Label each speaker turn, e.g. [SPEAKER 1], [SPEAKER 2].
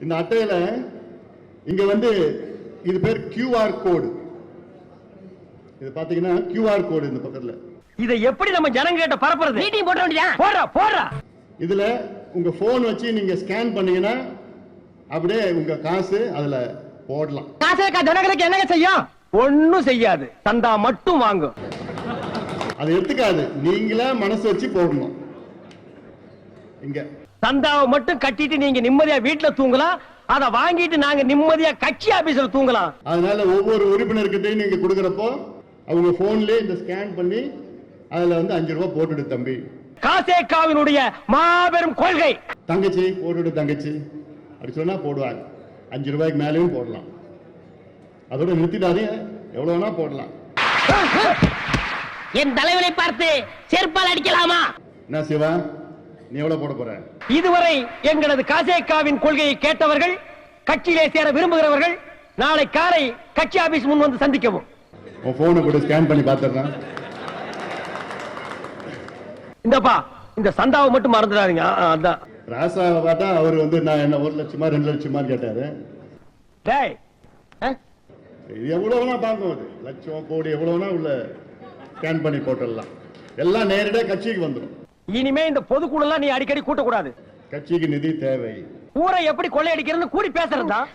[SPEAKER 1] இந்த அட்டையில இங்க வந்து இது பேர் QR கோடு இது பாத்தீங்கன்னா QR கோடு இந்த பக்கத்துல.
[SPEAKER 2] இதை எப்படி நம்ம ஜனங்க கிட்ட பரப்புறது? மீட்டிங் போட வேண்டியதா? போடுறா போடுறா.
[SPEAKER 1] இதுல உங்க போன் வச்சு நீங்க ஸ்கேன் பண்ணீங்கன்னா அப்படியே உங்க காசு அதுல போடலாம்.
[SPEAKER 2] காசு ஜனங்களுக்கு என்னங்க செய்யும்? ஒண்ணும் செய்யாது. தந்தா மட்டும் வாங்கும்.
[SPEAKER 1] அது எடுத்துக்காது. நீங்களே மனசு வச்சு போடணும். இங்க.
[SPEAKER 2] சந்தாவை மட்டும் கட்டிட்டு நீங்க நிம்மதியா வீட்டுல தூங்கலாம். அத வாங்கிட்டு நாங்க நிம்மதியா கட்சி ஆபீஸ்ல தூங்கலாம்.
[SPEAKER 1] அதனால ஒவ்வொரு உறுப்பினர்கிட்டையும் நீங்க கொடுக்கறப்போ அவங்க போன்லயே இந்த ஸ்கேன் பண்ணி அதுல வந்து அஞ்சு ரூபாய் போட்டுடு தம்பி.
[SPEAKER 2] காசேகாவினுடைய மாபெரும் கொள்கை.
[SPEAKER 1] தங்கச்சி போட்டுடு தங்கச்சி. அப்படி சொன்னா போடுவாங்க. அஞ்சு ரூபாய்க்கு மேலேயும் போடலாம். அதோட நிறுத்திட்டாதீங்க எவ்வளவு வேணா போடலாம்.
[SPEAKER 3] என் தலைவனை பார்த்து செருப்பால் அடிக்கலாமா?
[SPEAKER 1] என்ன சிவா? நீ எவ்வளவு போட போற?
[SPEAKER 2] இதுவரை எங்களது காசேகாவின் கொள்கையை கேட்டவர்கள் கட்சியிலே சேர விரும்புகிறவர்கள் நாளை காலை கட்சி ஆபீஸ் முன் வந்து சந்திக்கவும்.
[SPEAKER 1] உன் போனை கூட ஸ்கேன் பண்ணி பார்த்துடுறேன்.
[SPEAKER 2] இந்தப்பா இந்த சந்தாவை மட்டும் மறந்துடாதீங்க. அதான்.
[SPEAKER 1] ராசாவை பார்த்தா அவர் வந்து நான் என்ன ஒரு லட்சமா ரெண்டு லட்சமா கேட்டாரு.
[SPEAKER 2] டேய்?
[SPEAKER 1] இது எவ்வளவு வேணா தாங்கும் அது. லட்சம் கோடி எவ்வளவு வேணா உள்ள ஸ்கேன் பண்ணி போட்டுடலாம். எல்லாம் நேரடியா கட்சிக்கு வந்துடும்
[SPEAKER 2] இனிமே இந்த பொதுக்குழு எல்லாம் நீ அடிக்கடி கூட்டக்கூடாது.
[SPEAKER 1] கட்சிக்கு நிதி தேவை.
[SPEAKER 2] ஊரை எப்படி கொள்ளையடிக்கிறது கூடி பேசுறதா